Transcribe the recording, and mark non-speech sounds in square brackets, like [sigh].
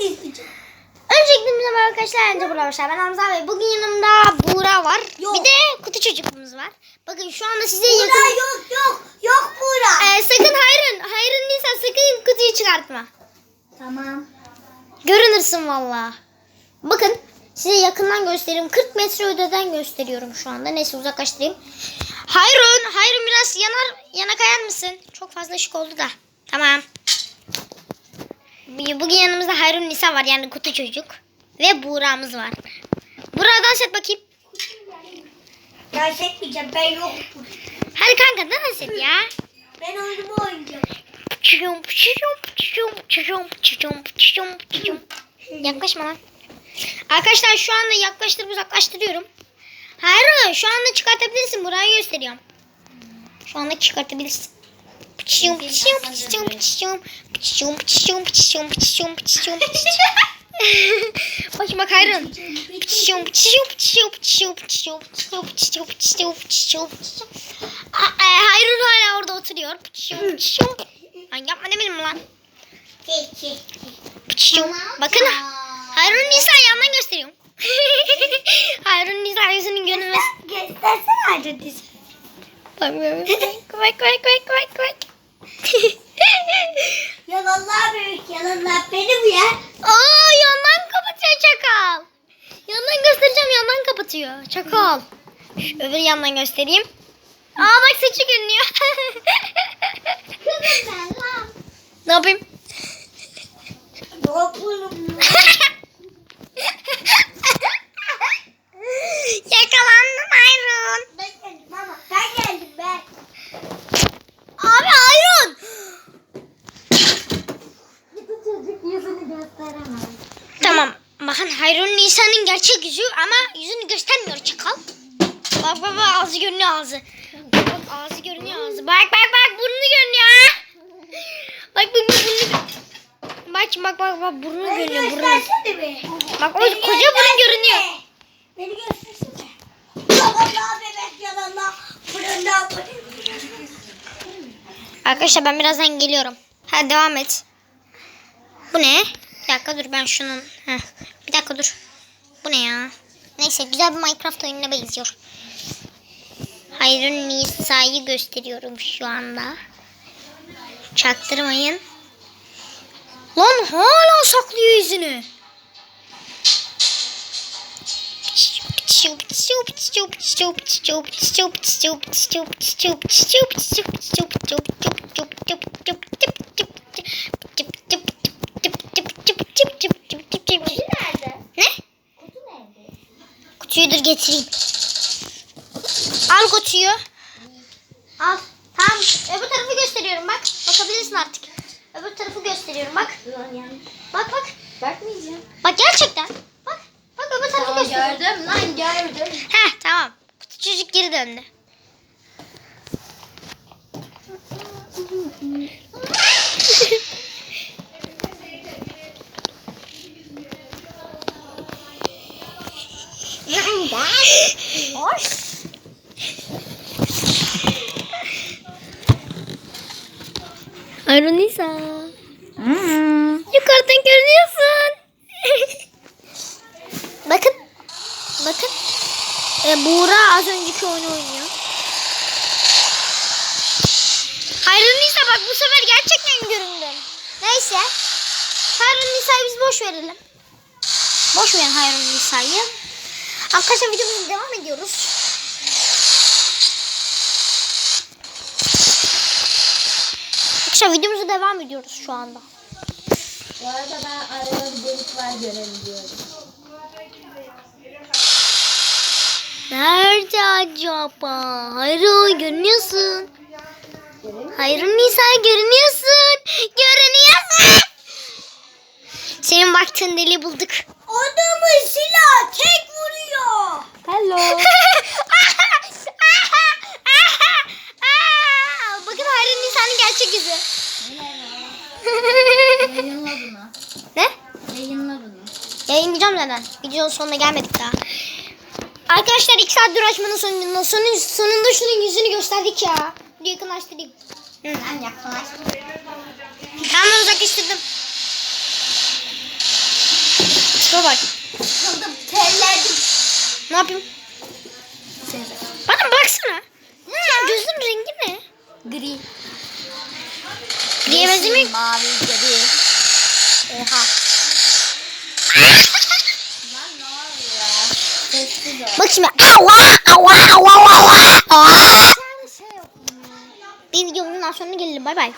nasıl? Öncelikle merhaba arkadaşlar. Önce Burak Başar. Ben Hamza ve bugün yanımda Buğra var. Yok. Bir de kutu çocuğumuz var. Bakın şu anda size Buğra yakın... yok yok. Yok Buğra. Ee, sakın Hayrun. Hayrun Nisa sakın kutuyu çıkartma. Tamam. Görünürsün valla. Bakın size yakından göstereyim. 40 metre öteden gösteriyorum şu anda. Neyse uzaklaştırayım. Hayrun, Hayrun biraz yanar, yana kayar mısın? Çok fazla ışık oldu da. Tamam. Bu- Bugün yanımızda Hayrun Nisa var yani kutu çocuk. Ve Buğra'mız var. Buğra dans et bakayım. Dans etmeyeceğim ben yok. Hadi kanka dans et ya. Ben oyunumu oynayacağım. Çuşum, çuşum, çuşum, çuşum, çuşum, çuşum. Yaklaşma lan. Arkadaşlar şu anda yaklaştırıp uzaklaştırıyorum. Hayır şu anda çıkartabilirsin. Burayı gösteriyorum. Şu anda çıkartabilirsin. Pıçışım, pıçışım, pıçışım, pıçışım, pıçışım, pıçışım. Bak bak Hayrun. Pıçışım, pıçışım, pıçışım, pıçışım, pıçışım, pıçışım, pıçışım, pıçışım, pıçışım, pıçışım. Aa, e, Hayrun hala orada oturuyor. Pıçışım, pıçışım. Ay yapma demedim lan? Pıçışım. Bakın Hayrun Nisa yandan gösteriyorum. Hayrun Nisa yüzünün görünmez. Göstersene adresi. Bak bak bak bak bak bak bak. [laughs] Yalanlar büyük yalanlar beni bu yer. Aa yandan kapatıyor çakal. Yandan göstereceğim yandan kapatıyor. Çakal. Şu öbür yandan göstereyim. Aa bak saçı görünüyor. Ne yapayım? Yok oğlum. [laughs] Yakalandın Hayrun. Ben geldim ama ben geldim ben. Abi Hayrun. Çocuk yüzünü gösteremez. Tamam. Bakın Nisa'nın gerçek yüzü ama yüzünü göstermiyor çakal. Bak bak bak ağzı görünüyor ağzı. Bak bak ağzı görünüyor ağzı. Bak bak bak burnu görünüyor. Bak bak burnu. Bak bak bak bak burnu Beni görünüyor burnu. Bak o Beni koca burun görünüyor. Beni göstersene. Yalanlar bebek yalanlar. Fırında Arkadaşlar ben birazdan geliyorum. Hadi devam et. Bu ne? Bir dakika dur ben şunun. Heh. Bir dakika dur. Bu ne ya? Neyse güzel bir Minecraft oyununa benziyor. Hayrun Nisa'yı gösteriyorum şu anda. Çaktırmayın. Lan hala saklıyor yüzünü. nerede? Ne? Kutu nerede? Kutuyu dur getireyim. Al kutuyu. Al. Tamam. Öbür tarafı gösteriyorum bak. Bakabilirsin artık. Öbür tarafı gösteriyorum bak. Bak bak. Bakmayacağım. Bak gerçekten. Bak. Bak öbür tarafı gösteriyorum. gördüm lan gördüm. Heh tamam. Kutu çocuk geri döndü. [laughs] Harun Nisa. Yukarıdan görünüyorsun. [laughs] bakın. Bakın. E, Buğra az önceki oyunu oynuyor. Harun Nisa bak bu sefer gerçekten göründün. Neyse. Harun Nisa'yı biz boş verelim. Boş verin Harun Nisa'yı. Arkadaşlar videomuza devam ediyoruz. Arkadaşlar videomuza devam ediyoruz şu anda. Bu arada ben arada bir delik var görebiliyorum. Nerede acaba? Hayır görünüyorsun. Hayır Nisa görünüyorsun. Görünüyorsun. Senin baktığın deliği bulduk. Adamın silah tek vuruyor. Hello. Bakın Hayır Nisa'nın gerçek yüzü. Yayınla bunu. ne? Yayınla bunu. Yayınlayacağım zaten. Videonun sonuna gelmedik daha. Arkadaşlar iki saat uğraşmanın sonunda, sonun, sonunda şunun yüzünü gösterdik ya. Bir yakınlaştırayım. Hı. Ben yaklaştım. Tamam uzaklaştırdım. Şuna bak. Sıkıldım. Terledim. Ne yapayım? Bana baksana. Senin gözün rengi ne? Gri. Griye benzemiyor. Mavi gri. Oha. Lan ne oluyor? Sessiz ol. Bak şimdi. Ava, ava, ava, ava, ava. Bir. Bir videonun sonuna gelelim. Bay bay.